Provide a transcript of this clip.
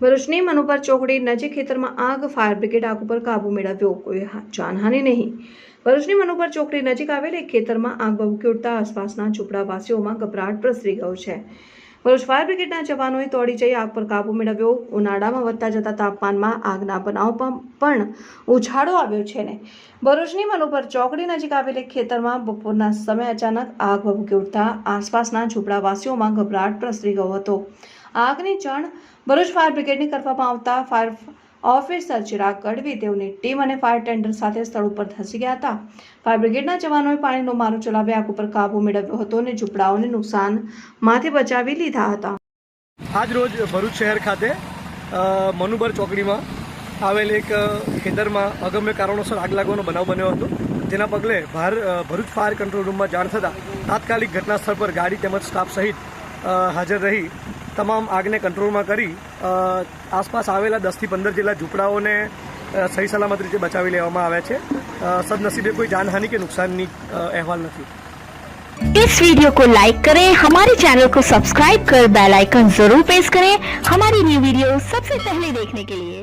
ભરૂચની મનુપર ચોકડી નજીક ખેતરમાં આગ, ફાયર બ્રિગેડ આગ ઉપર કાબુ મેળવ્યો. કોઈ જાનહાનિ નહીં. ભરૂચની મનુપર ચોકડી નજીક આવેલ એક ખેતરમાં આગ ભભૂકી ઉઠતા આસપાસના ઝૂંપડાવાસીઓમાં ગભરાટ પ્રસરી ગયો છે. ભરૂચ ફાયર બ્રિગેડના જવાનોએ દોડી જઈ આગ પર કાબુ મેળવ્યો. ઉનાળામાં વધતા જતા તાપમાનમાં આગના બનાવ પણ ઉછાળો આવ્યો છે ને. ભરૂચની મનુપર ચોકડી નજીક આવેલ ખેતરમાં બપોરના સમયે અચાનક આગ ભભૂકી ઉઠતા આસપાસના ઝૂંપડાવાસીઓમાં ગભરાટ પ્રસરી ગયો હતો. આગની જાણ ભરૂચ ફાયર બ્રિગેડને કરવામાં આવતા ફાયર ઓફિસર ચિરાગ ગઢવી તેઓની ટીમ અને ફાયર ટેન્ડર સાથે સ્થળ ઉપર ધસી ગયા હતા. ફાયર બ્રિગેડના જવાનોએ પાણીનો મારો ચલાવી આગ ઉપર કાબુ મેળવ્યો હતો અને ઝૂંપડાઓને નુકસાનમાંથી બચાવી લીધા હતા. આજ રોજ ભરૂચ શહેર ખાતે મનુબર ચોકડીમાં આવેલ એક ખેતરમાં અગમ્ય કારણોસર આગ લાગવાનો બનાવ બન્યો હતો. જેના પગલે ભાર ભરૂચ ફાયર કંટ્રોલ રૂમમાં જાણ થતાં તાત્કાલિક ઘટના સ્થળ પર ગાડી તેમજ સ્ટાફ સહિત હાજર રહી તમામ આગને કંટ્રોલમાં કરી અ, આસપાસ આવેલા દસથી પંદર જેટલા ઝૂંપડાઓને અ, સહી સલામત રીતે બચાવી લેવામાં આવ્યા છે અ, સદનસીબે કોઈ જાનહાનિ કે નુકસાનની અ, અહેવાલ નથી इस वीडियो को लाइक करें हमारे चैनल को सब्सक्राइब कर बेल आइकन जरूर प्रेस करें हमारी न्यू वीडियो सबसे पहले देखने के लिए